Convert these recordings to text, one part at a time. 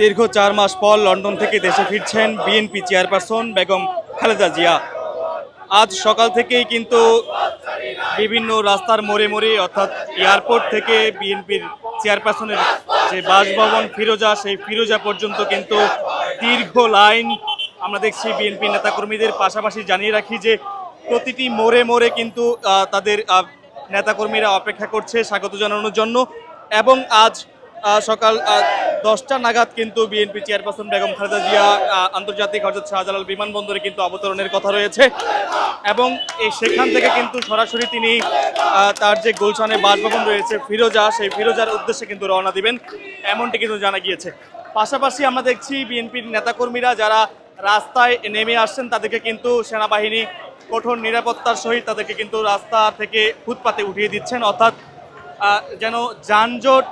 দীর্ঘ চার মাস পর লন্ডন থেকে দেশে ফিরছেন বিএনপি চেয়ারপারসন বেগম খালেদা জিয়া। আজ সকাল থেকেই কিন্তু বিভিন্ন রাস্তার মোড়ে মোড়ে অর্থাৎ এয়ারপোর্ট থেকে বিএনপির চেয়ারপারসনের যে বাসভবন ফিরোজা, সেই ফিরোজা পর্যন্ত কিন্তু দীর্ঘ লাইন আমরা দেখছি বিএনপি নেতাকর্মীদের পাশাপাশি জানিয়ে রাখি যে প্রতিটি মোড়ে মোড়ে কিন্তু তাদের নেতাকর্মীরা অপেক্ষা করছে স্বাগত জানানোর জন্য এবং আজ সকাল দশটা নাগাদ কিন্তু বিএনপি চেয়ারপারসন বেগম খালেদা জিয়া আন্তর্জাতিক হজরত শাহজালাল বিমানবন্দরে কিন্তু অবতরণের কথা রয়েছে। এবং এই সেখান থেকে কিন্তু সরাসরি তিনি তার যে গুলশানে বাসভবন রয়েছে ফিরোজা, সেই ফিরোজার উদ্দেশ্যে কিন্তু রওনা দিবেন। এমনটি কিন্তু জানা গিয়েছে। পাশাপাশি আমরা দেখছি বিএনপির নেতাকর্মীরা যারা রাস্তায় নেমে আসছেন, তাদেরকে কিন্তু সেনাবাহিনী কঠোর নিরাপত্তার সহিত তাদেরকে কিন্তু রাস্তা থেকে ফুটপাতে উঠিয়ে দিচ্ছেন। অর্থাৎ যেন যানজট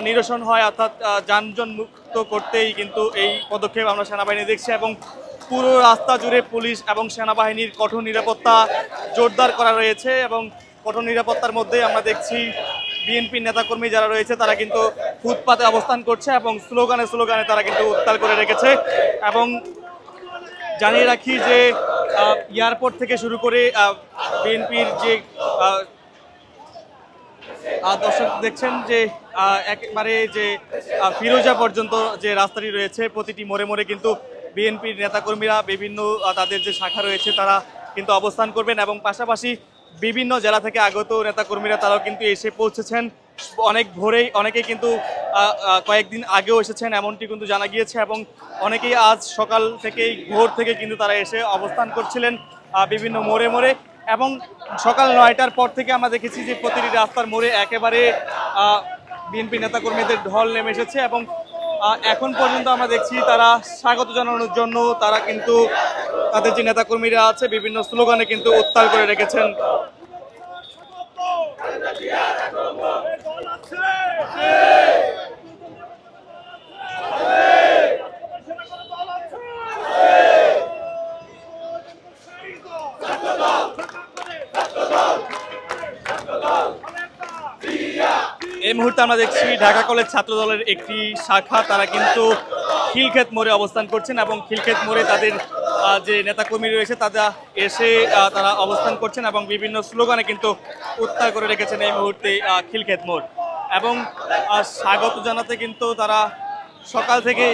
নিরসন হয় অর্থাৎ আহ, যানজট মুক্ত করতেই কিন্তু এই পদক্ষেপ আমরা সেনাবাহিনী দেখছি এবং পুরো রাস্তা জুড়ে পুলিশ এবং সেনাবাহিনীর কঠোর নিরাপত্তা জোরদার করা রয়েছে এবং কঠোর নিরাপত্তার মধ্যে আমরা দেখছি বিএনপি নেতাকর্মী যারা রয়েছে তারা কিন্তু ফুটপাতে অবস্থান করছে এবং স্লোগানে স্লোগানে তারা কিন্তু উত্তাল করে রেখেছে এবং জানিয়ে রাখি যে এয়ারপোর্ট থেকে শুরু করে বিএনপির যে দর্শক দেখছেন যে একেবারে যে ফিরোজা পর্যন্ত যে রাস্তাটি রয়েছে, প্রতিটি মোড়ে মোড়ে কিন্তু বিএনপির নেতাকর্মীরা বিভিন্ন তাদের যে শাখা রয়েছে, তারা কিন্তু অবস্থান করবেন এবং পাশাপাশি বিভিন্ন জেলা থেকে আগত নেতাকর্মীরা তারাও কিন্তু এসে পৌঁছেছেন। অনেক ভোরেই অনেকেই কিন্তু কয়েকদিন আগেও এসেছেন, এমনটি কিন্তু জানা গিয়েছে এবং অনেকেই আজ সকাল থেকেই ভোর থেকে কিন্তু তারা এসে অবস্থান করছিলেন বিভিন্ন মোড়ে মোড়ে। এবং সকাল নয়টার পর থেকে আমরা দেখেছি যে প্রতিটি রাস্তার মোড়ে একেবারে বিএনপি নেতাকর্মীদের ঢল নেমে এসেছে এবং এখন পর্যন্ত আমরা দেখছি তারা স্বাগত জানানোর জন্য তারা কিন্তু তাদের যে নেতাকর্মীরা আছে বিভিন্ন স্লোগানে কিন্তু উত্তাল করে রেখেছেন। মুহূর্তে আমরা দেখছি ঢাকা কলেজ ছাত্র দলের একটি শাখা। তারা কিন্তু খিলক্ষেত মোড়ে অবস্থান করছেন এবং খিলক্ষেত মোড়ে তাদের যে নেতাকর্মী রয়েছে, তারা এসে তারা অবস্থান করছেন এবং বিভিন্ন স্লোগানে কিন্তু উত্তাল করে রেখেছেন এই মুহূর্তে খিলক্ষেত মোড়। এবং স্বাগত জানাতে কিন্তু তারা সকাল থেকে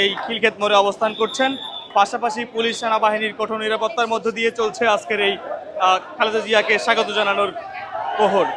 এই খিলক্ষেত মোড়ে অবস্থান করছেন। পাশাপাশি পুলিশ, সেনাবাহিনীর কঠোর নিরাপত্তার মধ্য দিয়ে চলছে আজকের এই খালেদা জিয়াকে স্বাগত জানানোর প্রহর।